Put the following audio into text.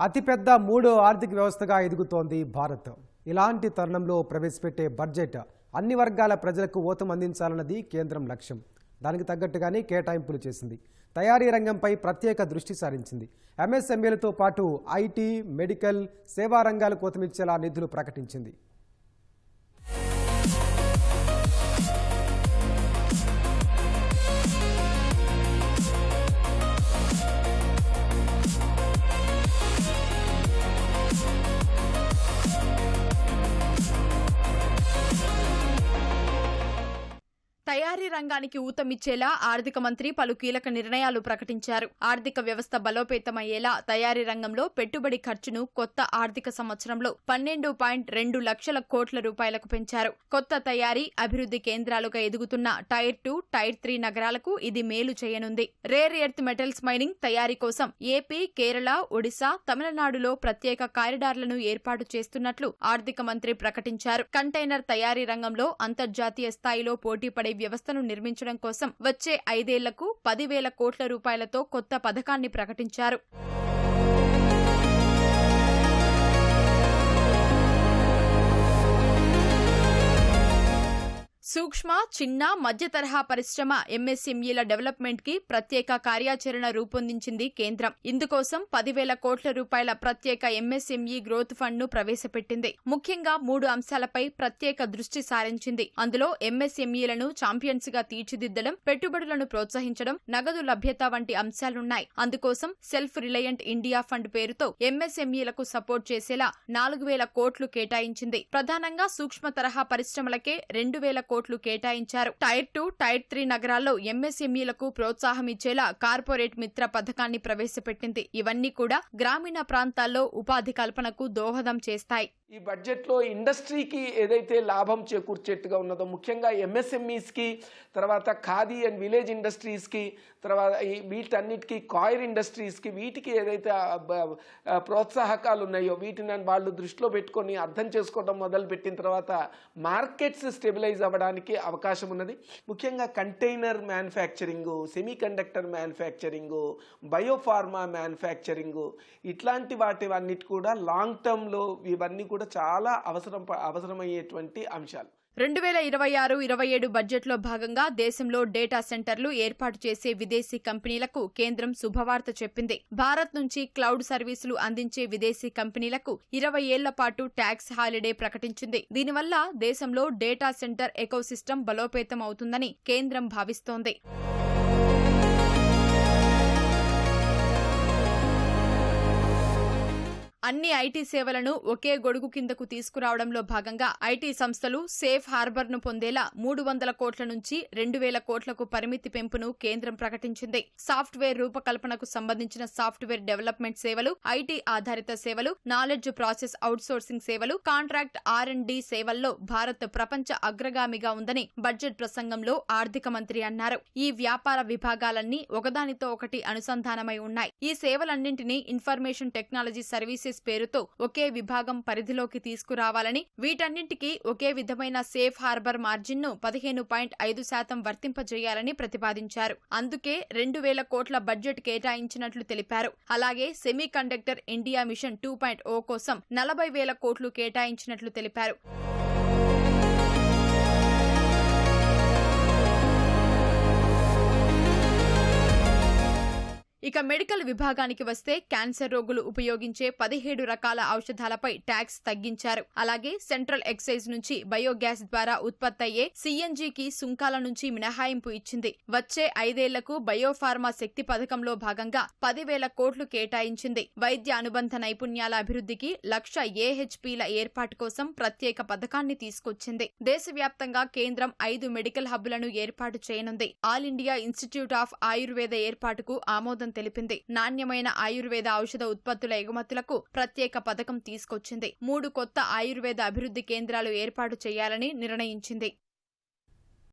అతిపెద్ద మూడో ఆర్థిక వ్యవస్థగా ఎదుగుతోంది భారత్. ఇలాంటి తరుణంలో ప్రవేశపెట్టే బడ్జెట్ అన్ని వర్గాల ప్రజలకు ఊతం అందించాలన్నది కేంద్రం లక్ష్యం. దానికి తగ్గట్టుగానే కేటాయింపులు చేసింది. తయారీ రంగంపై ప్రత్యేక దృష్టి సారించింది. ఎంఎస్ఎంఈలతో పాటు ఐటీ మెడికల్ సేవా రంగాలకు ఊతమిచ్చేలా నిధులు ప్రకటించింది. తయారీ రంగానికి ఊతమిచ్చేలా ఆర్థిక మంత్రి పలు కీలక నిర్ణయాలు ప్రకటించారు. ఆర్థిక వ్యవస్థ బలోపేతమయ్యేలా తయారీ రంగంలో పెట్టుబడి ఖర్చును కొత్త ఆర్థిక సంవత్సరంలో పన్నెండు పాయింట్ రెండు లక్షల కోట్ల రూపాయలకు పెంచారు. కొత్త తయారీ అభివృద్ధి కేంద్రాలుగా ఎదుగుతున్న టైర్ టూ టైర్ త్రీ నగరాలకు ఇది మేలు చేయనుంది. రేర్ ఎర్త్ మెటల్స్ మైనింగ్ తయారీ కోసం ఏపీ కేరళ ఒడిశా తమిళనాడులో ప్రత్యేక కారిడార్లను ఏర్పాటు చేస్తున్నట్లు ఆర్థిక మంత్రి ప్రకటించారు. కంటైనర్ తయారీ రంగంలో అంతర్జాతీయ స్థాయిలో పోటీపడే వ్యవస్థను నిర్మించడం కోసం వచ్చే ఐదేళ్ళకు పదివేల కోట్ల రూపాయలతో కొత్త పథకాన్ని ప్రకటించారు. సూక్ష్మ చిన్న మధ్య తరహా పరిశ్రమ ఎంఎస్ఎంఈల డెవలప్మెంట్కి ప్రత్యేక కార్యాచరణ రూపొందించింది కేంద్రం. ఇందుకోసం పదివేల కోట్ల రూపాయల ప్రత్యేక ఎంఎస్ఎంఈ గ్రోత్ ఫండ్ను ప్రవేశపెట్టింది. ముఖ్యంగా మూడు అంశాలపై ప్రత్యేక దృష్టి సారించింది. అందులో ఎంఎస్ఎంఈలను ఛాంపియన్స్గా తీర్చిదిద్దడం పెట్టుబడులను ప్రోత్సహించడం నగదు లభ్యత వంటి అంశాలున్నాయి. అందుకోసం సెల్ఫ్ రిలయంట్ ఇండియా ఫండ్ పేరుతో ఎంఎస్ఎంఈలకు సపోర్ట్ చేసేలా నాలుగు వేల కోట్లు కేటాయించింది. ప్రధానంగా సూక్ష్మ తరహా పరిశ్రమలకే రెండు వేల కోట్లు కేటాయించారు. టైర్ టూ టైర్ త్రీ నగరాల్లో ఎంఎస్ఎంఈలకు ప్రోత్సాహం ఇచ్చేలా కార్పొరేట్ మిత్ర పథకాన్ని ప్రవేశపెట్టింది. ఇవన్నీ కూడా గ్రామీణ ప్రాంతాల్లో ఉపాధి కల్పనకు దోహదం చేస్తాయి. ఈ బడ్జెట్లో ఇండస్ట్రీకి ఏదైతే లాభం చేకూర్చేట్టుగా ఉన్నదో ముఖ్యంగా ఎంఎస్ఎంఈస్కి తర్వాత ఖాదీ అండ్ విలేజ్ ఇండస్ట్రీస్కి తర్వాత ఈ వీటన్నిటికీ కాయిర్ ఇండస్ట్రీస్కి వీటికి ఏదైతే ప్రోత్సాహకాలు ఉన్నాయో వీటిని వాళ్ళు దృష్టిలో పెట్టుకొని అర్థం చేసుకోవడం మొదలుపెట్టిన తర్వాత మార్కెట్స్ స్టెబిలైజ్ అవ్వడానికి అవకాశం ఉన్నది. ముఖ్యంగా container manufacturing semiconductor manufacturing biopharma manufacturing ఇట్లాంటి వాటి అన్నిటి కూడా లాంగ్ టర్మ్లో ఇవన్నీ కూడా చాలా అవసరం అవసరమయ్యేటువంటి అంశాలు. రెండు వేల ఇరవై ఆరు ఇరవై ఏడు బడ్జెట్లో భాగంగా దేశంలో డేటా సెంటర్లు ఏర్పాటు చేసే విదేశీ కంపెనీలకు కేంద్రం శుభవార్త చెప్పింది. భారత్ నుంచి క్లౌడ్ సర్వీసులు అందించే విదేశీ కంపెనీలకు ఇరవై ఏళ్ళ పాటు ట్యాక్స్ హాలిడే ప్రకటించింది. దీనివల్ల దేశంలో డేటా సెంటర్ ఎకోసిస్టమ్ బలోపేతం అవుతుందని కేంద్రం భావిస్తోంది. అన్ని ఐటీ సేవలను ఒకే గొడుగు కిందకు తీసుకురావడంలో భాగంగా ఐటీ సంస్థలు సేఫ్ హార్బర్ను పొందేలా మూడు వందల కోట్ల నుంచి రెండు వేల కోట్లకు పరిమితి పెంపును కేంద్రం ప్రకటించింది. సాఫ్ట్వేర్ రూపకల్పనకు సంబంధించిన సాఫ్ట్వేర్ డెవలప్మెంట్ సేవలు ఐటీ ఆధారిత సేవలు నాలెడ్జ్ ప్రాసెస్ అవుట్సోర్సింగ్ సేవలు కాంట్రాక్ట్ ఆర్ అండ్ డి సేవల్లో భారత్ ప్రపంచ అగ్రగామిగా ఉందని బడ్జెట్ ప్రసంగంలో ఆర్థిక మంత్రి అన్నారు. ఈ వ్యాపార విభాగాలన్నీ ఒకదానితో ఒకటి అనుసంధానమై ఉన్నాయి. ఈ సేవలన్నింటినీ ఇన్ఫర్మేషన్ టెక్నాలజీ సర్వీసెస్ పేరుతో ఒకే విభాగం పరిధిలోకి తీసుకురావాలని వీటన్నింటికీ ఒకే విధమైన సేఫ్ హార్బర్ మార్జిన్ను పదిహేను పాయింట్ ఐదు శాతం వర్తింపజేయాలని ప్రతిపాదించారు. అందుకే రెండు వేల కోట్ల బడ్జెట్ కేటాయించినట్లు తెలిపారు. అలాగే semiconductor India mission two point O కోసం నలభై వేల కోట్లు కేటాయించినట్లు తెలిపారు. ఇక మెడికల్ విభాగానికి వస్తే క్యాన్సర్ రోగులు ఉపయోగించే పదిహేడు రకాల ఔషధాలపై ట్యాక్స్ తగ్గించారు. అలాగే సెంట్రల్ ఎక్సైజ్ నుంచి బయోగ్యాస్ ద్వారా ఉత్పత్తి అయ్యే సీఎన్జీకి సుంకాల నుంచి మినహాయింపు ఇచ్చింది. వచ్చే ఐదేళ్ళకు బయోఫార్మా శక్తి పథకంలో భాగంగా పదివేల కోట్లు కేటాయించింది. వైద్య అనుబంధ నైపుణ్యాల అభివృద్ధికి లక్ష ఏహెచ్పీల ఏర్పాటు కోసం ప్రత్యేక పథకాన్ని తీసుకొచ్చింది. దేశవ్యాప్తంగా కేంద్రం ఐదు మెడికల్ హబ్బులను ఏర్పాటు చేయనుంది. All India institute of Ayurveda ఏర్పాటుకు ఆమోదం తెలిపింది. నాణ్యమైన ఆయుర్వేద ఔషధ ఉత్పత్తుల ఎగుమతులకు ప్రత్యేక పథకం తీసుకొచ్చింది. మూడు కొత్త ఆయుర్వేద అభివృద్ధి కేంద్రాలు ఏర్పాటు చేయాలని నిర్ణయించింది.